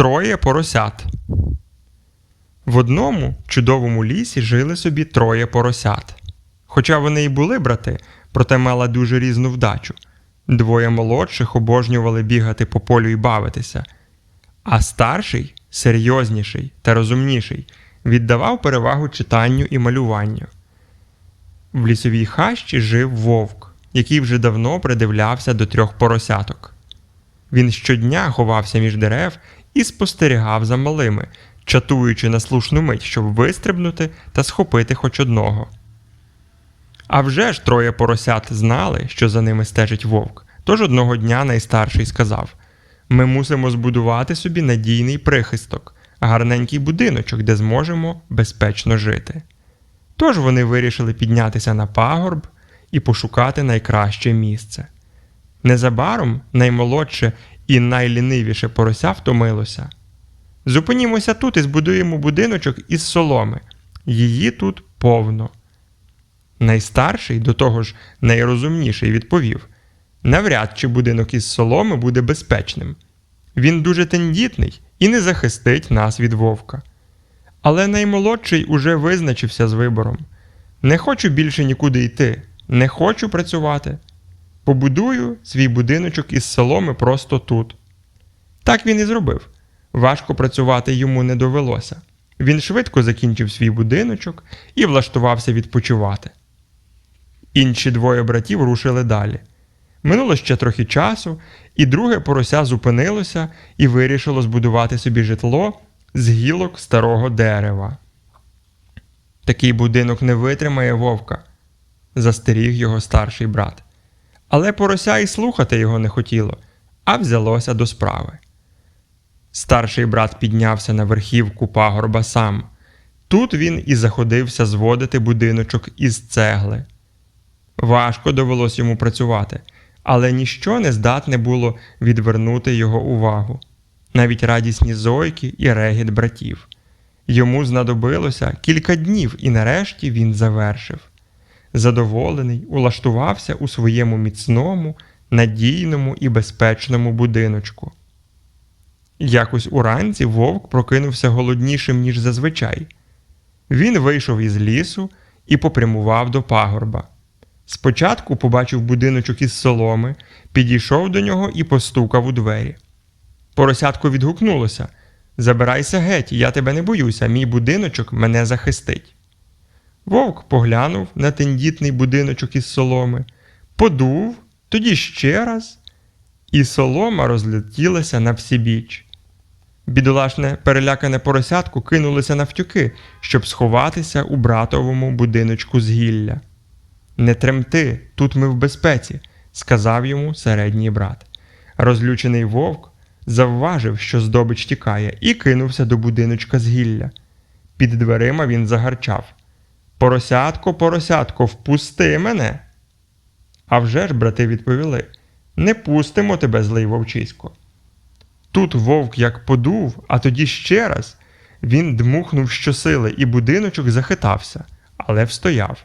Троє поросят. В одному чудовому лісі жили собі троє поросят. Хоча вони й були брати, проте мали дуже різну вдачу. Двоє молодших обожнювали бігати по полю і бавитися, а старший, серйозніший та розумніший, віддавав перевагу читанню і малюванню. В лісовій хащі жив вовк, який вже давно придивлявся до трьох поросяток. Він щодня ховався між дерев і спостерігав за малими, чатуючи на слушну мить, щоб вистрибнути та схопити хоч одного. А вже ж троє поросят знали, що за ними стежить вовк. Тож одного дня найстарший сказав: Ми мусимо збудувати собі надійний прихисток, гарненький будиночок, де зможемо безпечно жити. Тож вони вирішили піднятися на пагорб і пошукати найкраще місце. Незабаром наймолодше і найлінивіше порося втомилося. Зупинімося тут і збудуємо будиночок із соломи. Її тут повно. Найстарший, до того ж найрозумніший, відповів: навряд чи будинок із соломи буде безпечним. Він дуже тендітний і не захистить нас від вовка. Але наймолодший уже визначився з вибором. Не хочу більше нікуди йти, не хочу працювати. Побудую свій будиночок із соломи просто тут. Так він і зробив. Важко працювати йому не довелося. Він швидко закінчив свій будиночок і влаштувався відпочивати. Інші двоє братів рушили далі. Минуло ще трохи часу, і друге порося зупинилося і вирішило збудувати собі житло з гілок старого дерева. Такий будинок не витримає вовка, застеріг його старший брат. Але порося і слухати його не хотіло, а взялося до справи. Старший брат піднявся на верхівку пагорба сам. Тут він і заходився зводити будиночок із цегли. Важко довелось йому працювати, але ніщо не здатне було відвернути його увагу, навіть радісні зойки і регіт братів. Йому знадобилося кілька днів, і нарешті він завершив. Задоволений, улаштувався у своєму міцному, надійному і безпечному будиночку. Якось уранці вовк прокинувся голоднішим, ніж зазвичай. Він вийшов із лісу і попрямував до пагорба. Спочатку побачив будиночок із соломи, підійшов до нього і постукав у двері. Поросятко відгукнулося Забирайся геть, я тебе не боюся, мій будиночок мене захистить. Вовк поглянув на тендітний будиночок із соломи, подув, тоді ще раз, і солома розлетілася на всі біч. Бідолашне перелякане поросятко кинулося навтюки, щоб сховатися у братовому будиночку з гілля. Не тремти, тут ми в безпеці, сказав йому середній брат. Розлючений вовк завважив, що здобич тікає, і кинувся до будиночка з гілля. Під дверима він загарчав Поросятко, поросятко, впусти мене. А вже ж брати відповіли Не пустимо тебе, злий вовчисько. Тут вовк як подув, а тоді ще раз він дмухнув щосили, і будиночок захитався, але встояв.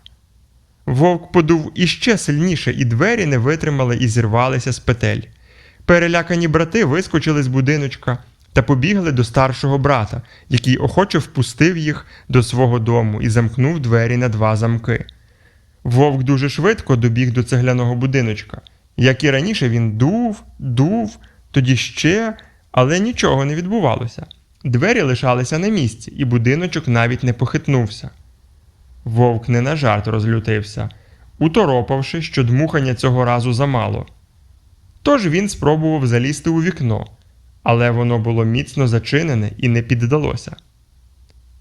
Вовк подув іще сильніше, і двері не витримали і зірвалися з петель. Перелякані брати вискочили з будиночка та побігли до старшого брата, який охоче впустив їх до свого дому і замкнув двері на два замки. Вовк дуже швидко добіг до цегляного будиночка. Як і раніше, він дув, дув, тоді ще, але нічого не відбувалося. Двері лишалися на місці, і будиночок навіть не похитнувся. Вовк не на жарт розлютився, уторопавши, що дмухання цього разу замало. Тож він спробував залізти у вікно, але воно було міцно зачинене і не піддалося.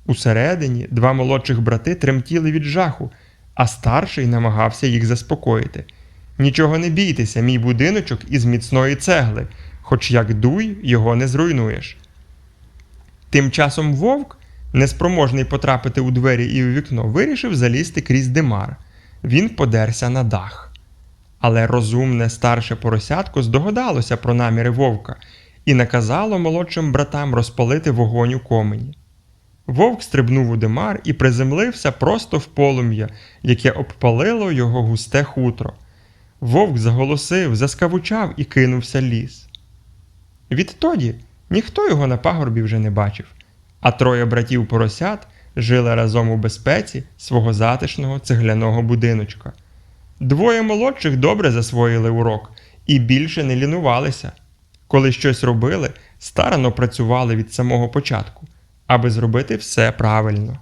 Усередині два молодших брати тремтіли від жаху, а старший намагався їх заспокоїти. Нічого не бійтеся, мій будиночок із міцної цегли, хоч як дуй, його не зруйнуєш. Тим часом вовк, неспроможний потрапити у двері і у вікно, вирішив залізти крізь димар. Він подерся на дах. Але розумне старше поросятко здогадалося про наміри вовка і наказало молодшим братам розпалити вогонь у комені. Вовк стрибнув у димар і приземлився просто в полум'я, яке обпалило його густе хутро. Вовк заголосив, заскавучав і кинувся ліс. Відтоді ніхто його на пагорбі вже не бачив, а троє братів поросят жили разом у безпеці свого затишного цегляного будиночка. Двоє молодших добре засвоїли урок і більше не лінувалися. Коли щось робили, старано працювали від самого початку, аби зробити все правильно.